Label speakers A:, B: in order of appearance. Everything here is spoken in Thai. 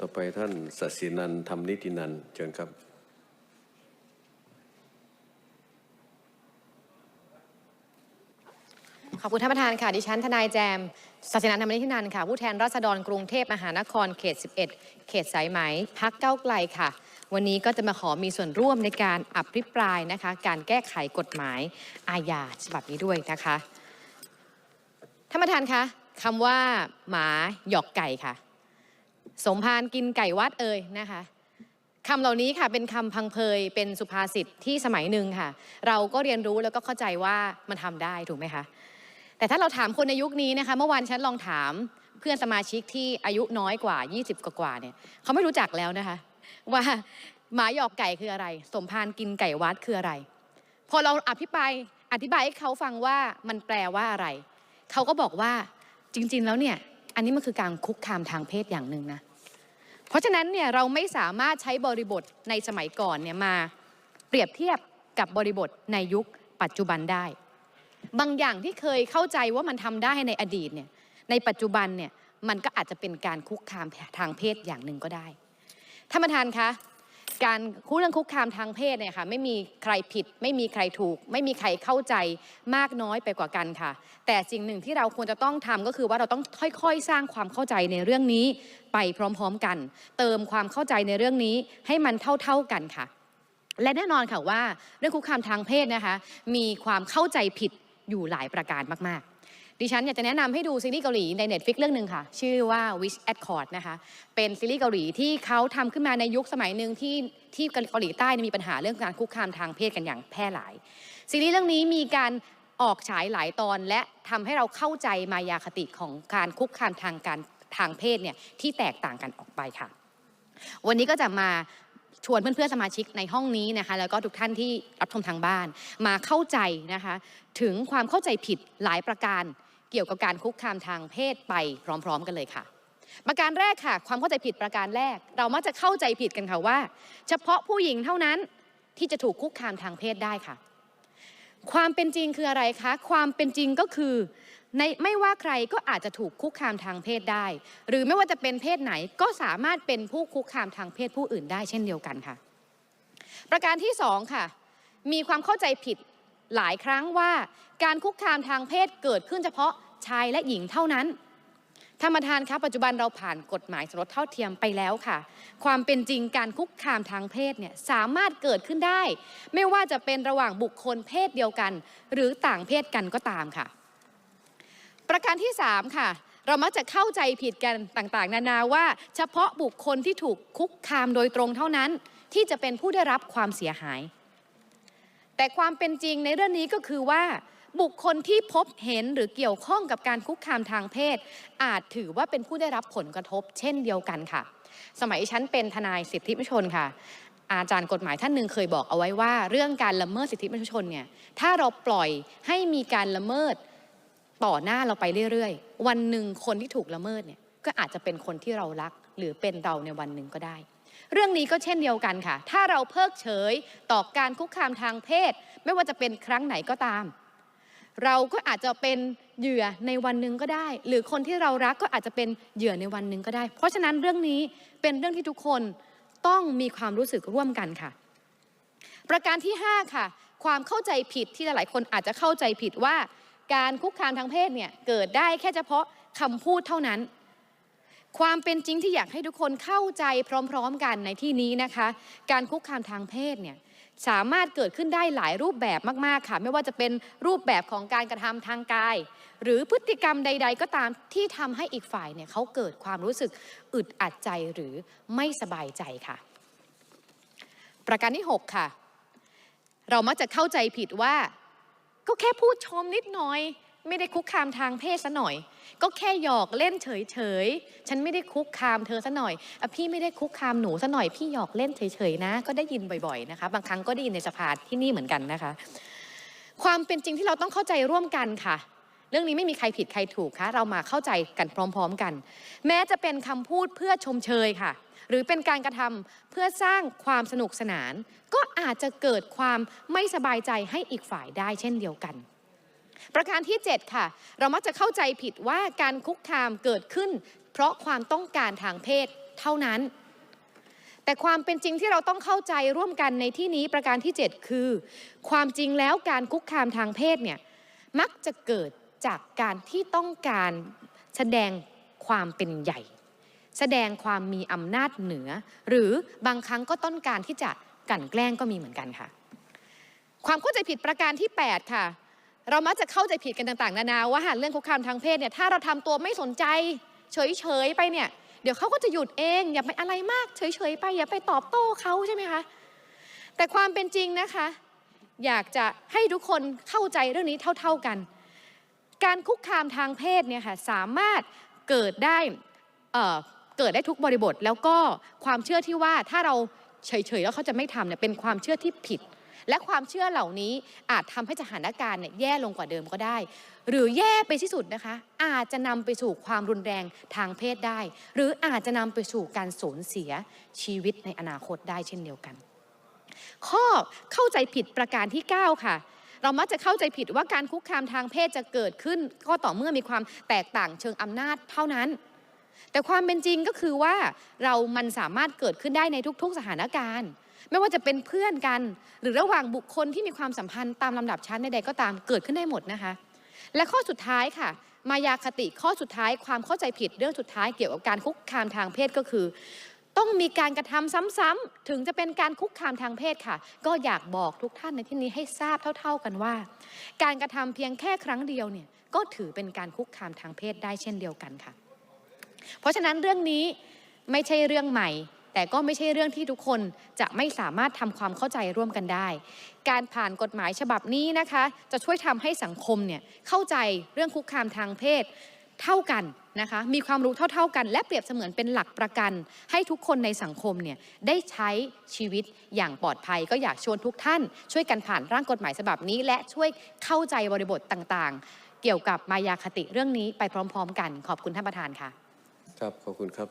A: ต่อไปท่านศศินันท์ธรรมนิตินันเชิญครับ
B: ขอบคุณท่านประธานค่ะ ดิฉันทนายแจมศาสนาธรรมนิธินันค่ะ ผู้แทนราษฎรกรุงเทพมหานครเขต 11 เขตสายไหมพักเก้าไกลค่ะ วันนี้ก็จะมาขอมีส่วนร่วมในการอภิปรายนะคะ การแก้ไขกฎหมายอาญาฉบับนี้ด้วยนะคะท่านประธานคะคำว่าหมาหยอกไก่ค่ะ สมภารกินไก่วัดเอ่ยนะคะคำเหล่านี้ค่ะเป็นคำพังเพยเป็นสุภาษิตที่สมัยหนึ่งค่ะ เราก็เรียนรู้แล้วก็เข้าใจว่ามันทำได้ถูกไหมคะแต่ถ้าเราถามคนในยุคนี้นะคะเมื่อวานฉันลองถามเพื่อนสมาชิกที่อายุน้อยกว่า 20 กว่าเนี่ยเขาไม่รู้จักแล้วนะคะ ว่าหมาหยอกไก่คืออะไร สมภารกินไก่วัดคืออะไร พอเราอภิปรายอธิบายให้เขาฟังว่ามันแปลว่าอะไร เขาก็บอกว่าจริง ๆ แล้วเนี่ย อันนี้มันคือการคุกคามทางเพศอย่างหนึ่งนะ เพราะฉะนั้นเนี่ยเราไม่สามารถใช้บริบทในสมัยก่อนเนี่ยมาเปรียบเทียบกับบริบทในยุคปัจจุบันได้ บางอย่างที่เคยเข้าใจว่ามันทำได้ในอดีตเนี่ยในปัจจุบันเนี่ยมันก็อาจจะเป็นการคุกคามทางเพศอย่างหนึ่งก็ได้ท่านประธานคะ การคู่เรื่องคุกคามทางเพศเนี่ยค่ะไม่มีใครผิด ไม่มีใครถูก ไม่มีใครเข้าใจมากน้อยไปกว่ากันค่ะ แต่สิ่งหนึ่งที่เราควรจะต้องทำก็คือว่าเราต้องค่อยๆ สร้างความเข้าใจในเรื่องนี้ไปพร้อมๆกัน เติมความเข้าใจในเรื่องนี้ให้มันเท่าๆกันค่ะ และแน่นอนค่ะว่าเรื่องคุกคามทางเพศนะคะ มีความเข้าใจผิดอยู่หลายประการมากๆ ดิฉันอยากจะแนะนำให้ดูซีรีส์เกาหลีใน Netflix เรื่องหนึ่งค่ะ ชื่อว่า Wish Accord นะคะ เป็นซีรีส์เกาหลีที่เขาทำขึ้นมาในยุคสมัยหนึ่งที่ที่เกาหลีใต้มีปัญหาเรื่องการคุกคามทางเพศกันอย่างแพร่หลาย ซีรีส์เรื่องนี้มีการออกฉายหลายตอนและทำให้เราเข้าใจมายาคติของการคุกคามทางการทางเพศเนี่ยที่แตกต่างกันออกไปค่ะ วันนี้ก็จะมาชวนเพื่อนๆสมาชิกในห้องนี้นะคะแล้วก็ทุกท่านที่รับชมทางบ้าน มาเข้าใจนะคะ ถึงความเข้าใจผิดหลายประการ เกี่ยวกับการคุกคามทางเพศไปพร้อม ๆ กันเลยค่ะ ประการแรกค่ะ ความเข้าใจผิดประการแรก เรามักจะเข้าใจผิดกันค่ะว่า เฉพาะผู้หญิงเท่านั้นที่จะถูกคุกคามทางเพศได้ค่ะ ความเป็นจริงคืออะไรคะ ความเป็นจริงก็คือในไม่ว่าใครก็อาจจะถูกคุกคามทางเพศได้ หรือไม่ว่าจะเป็นเพศไหนก็สามารถเป็นผู้คุกคามทางเพศผู้อื่นได้เช่นเดียวกันค่ะ ประการที่สองค่ะ มีความเข้าใจผิด หลายครั้งว่าการคุกคามทางเพศเกิดขึ้นเฉพาะชายและหญิงเท่านั้นท่านประธานคะปัจจุบันเราผ่านกฎหมายสมรสเท่าเทียมไปแล้วค่ะ ความเป็นจริงการคุกคามทางเพศเนี่ยสามารถเกิดขึ้นได้ ไม่ว่าจะเป็นระหว่างบุคคลเพศเดียวกัน หรือต่างเพศกันก็ตามค่ะ ประการที่ 3 ค่ะ เรามักจะเข้าใจผิดกันต่างๆ นานาว่า เฉพาะบุคคลที่ถูกคุกคามโดยตรงเท่านั้น ที่จะเป็นผู้ได้รับความเสียหาย แต่ความเป็นจริงในเรื่องนี้ก็คือว่า บุคคลที่พบเห็นหรือเกี่ยวข้องกับการคุกคามทางเพศ อาจถือว่าเป็นผู้ได้รับผลกระทบ เช่นเดียวกันค่ะ สมัยฉันเป็นทนายสิทธิมนุษยชนค่ะ อาจารย์กฎหมายท่านหนึ่งเคยบอกเอาไว้ว่า เรื่องการละเมิดสิทธิมนุษยชนเนี่ยถ้าเราปล่อยให้มีการละเมิดต่อหน้าเราไปเรื่อยๆ วันหนึ่งคนที่ถูกละเมิดเนี่ยก็อาจจะเป็นคนที่เรารัก หรือเป็นเราในวันหนึ่งก็ได้ เรื่องนี้ก็เช่นเดียวกันค่ะ ถ้าเราเพิกเฉยต่อการคุกคามทางเพศ ไม่ว่าจะเป็นครั้งไหนก็ตาม เราก็อาจจะเป็นเหยื่อในวันหนึ่งก็ได้ หรือคนที่เรารักก็อาจจะเป็นเหยื่อในวันหนึ่งก็ได้ เพราะฉะนั้นเรื่องนี้เป็นเรื่องที่ทุกคนต้องมีความรู้สึกร่วมกันค่ะ ประการที่ 5 ค่ะ ความเข้าใจผิดที่หลายๆคนอาจจะเข้าใจผิดว่า การคุกคามทางเพศเนี่ยเกิดได้แค่เฉพาะคำพูดเท่านั้น ความเป็นจริงที่อยากให้ทุกคนเข้าใจพร้อมๆกันในที่นี้นะคะ การคุกคามทางเพศเนี่ยสามารถเกิดขึ้นได้หลายรูปแบบมากๆค่ะ ไม่ว่าจะเป็นรูปแบบของการกระทำทางกาย หรือพฤติกรรมใด ๆ ก็ตามที่ทำให้อีกฝ่ายเนี่ยเขาเกิดความรู้สึกอึดอัดใจหรือไม่สบายใจค่ะ ประการที่ 6 ค่ะ เรามักจะเข้าใจผิดว่า ก็แค่พูดชมนิดหน่อย ไม่ได้คุกคามทางเพศซะหน่อย ก็แค่หยอกเล่นเฉยๆฉันไม่ได้คุกคามเธอซะหน่อยอะพี่ไม่ได้คุกคามหนูซะหน่อยพี่หยอกเล่นเฉยๆนะ ก็ได้ยินบ่อยๆนะคะ บางครั้งก็ได้ยินในสภาที่นี่เหมือนกันนะคะ ความเป็นจริงที่เราต้องเข้าใจร่วมกันค่ะ เรื่องนี้ไม่มีใครผิดใครถูกคะเรามาเข้าใจกันพร้อม ๆ กัน แม้จะเป็นคำพูดเพื่อชมเชยค่ะหรือเป็นการกระทำเพื่อสร้างความสนุกสนาน ก็อาจจะเกิดความไม่สบายใจให้อีกฝ่ายได้เช่นเดียวกัน ประการที่ 7 ค่ะ เรามักจะเข้าใจผิดว่าการคุกคามเกิดขึ้น เพราะความต้องการทางเพศเท่านั้น แต่ความเป็นจริงที่เราต้องเข้าใจร่วมกันในที่นี้ประการที่ 7 คือ ความจริงแล้วการคุกคามทางเพศเนี่ยมักจะเกิดจากการที่ต้องการแสดงความเป็นใหญ่ แสดงความมีอำนาจเหนือ หรือบางครั้งก็ต้องการที่จะกั่นแกล้งก็มีเหมือนกันค่ะ ความเข้าใจผิดประการที่ 8 ค่ะ เรามักจะเข้าใจผิดกันต่างๆ นานาว่าเรื่องคุกคามทางเพศเนี่ยถ้าเราทำตัวไม่สนใจ เฉยๆไปเนี่ย เดี๋ยวเขาก็จะหยุดเอง อย่าไปอะไรมาก เฉยๆไป อย่าไปตอบโต้เขาใช่ไหมคะแต่ความเป็นจริงนะคะ อยากจะให้ทุกคนเข้าใจเรื่องนี้เท่า ๆกัน การคุกคามทางเพศเนี่ยค่ะสามารถเกิดได้เกิดได้ทุกบริบท แล้วก็ความเชื่อที่ว่าถ้าเราเฉยๆแล้วเขาจะไม่ทำเนี่ยเป็นความเชื่อที่ผิด และความเชื่อเหล่านี้อาจทำให้สถานการณ์เนี่ยแย่ลงกว่าเดิมก็ได้ หรือแย่ไปที่สุดนะคะ อาจจะนำไปสู่ความรุนแรงทางเพศได้ หรืออาจจะนำไปสู่การสูญเสียชีวิตในอนาคตได้เช่นเดียวกัน ข้อเข้าใจผิดประการที่ 9 ค่ะเรามักจะเข้าใจผิดว่าการคุกคามทางเพศจะเกิดขึ้น ก็ต่อเมื่อมีความแตกต่างเชิงอำนาจเท่านั้น แต่ความเป็นจริงก็คือว่าเรามันสามารถเกิดขึ้นได้ในทุก ๆสถานการณ์ ไม่ว่าจะเป็นเพื่อนกัน หรือระหว่างบุคคลที่มีความสัมพันธ์ตามลำดับชั้นใดๆก็ตามเกิดขึ้นได้หมดนะคะ และข้อสุดท้ายค่ะ มายาคติข้อสุดท้ายความเข้าใจผิดเรื่องสุดท้ายเกี่ยวกับการคุกคามทางเพศก็คือ ต้องมีการกระทำซ้ำๆถึงจะเป็นการคุกคามทางเพศค่ะ ก็อยากบอกทุกท่านในที่นี้ให้ทราบเท่า ๆกันว่า การกระทำเพียงแค่ครั้งเดียวเนี่ยก็ถือเป็นการคุกคามทางเพศได้เช่นเดียวกันค่ะ เพราะฉะนั้นเรื่องนี้ไม่ใช่เรื่องใหม่ แต่ก็ไม่ใช่เรื่องที่ทุกคนจะไม่สามารถทำความเข้าใจร่วมกันได้ การผ่านกฎหมายฉบับนี้นะคะ จะช่วยทำให้สังคมเนี่ยเข้าใจเรื่องคุกคามทางเพศเท่ากันนะคะมีความรู้เท่า ๆกัน และเปรียบเสมือนเป็นหลักประกัน ให้ทุกคนในสังคมเนี่ยได้ใช้ชีวิตอย่างปลอดภัย ก็อยากชวนทุกท่าน ช่วยกันผ่านร่างกฎหมายฉบับนี้ และช่วยเข้าใจบริบทต่างๆ เกี่ยวกับมายาคติเรื่องนี้ไปพร้อม ๆ กัน ขอบคุณท่านประธานค่ะ
A: ครับขอบคุณครับ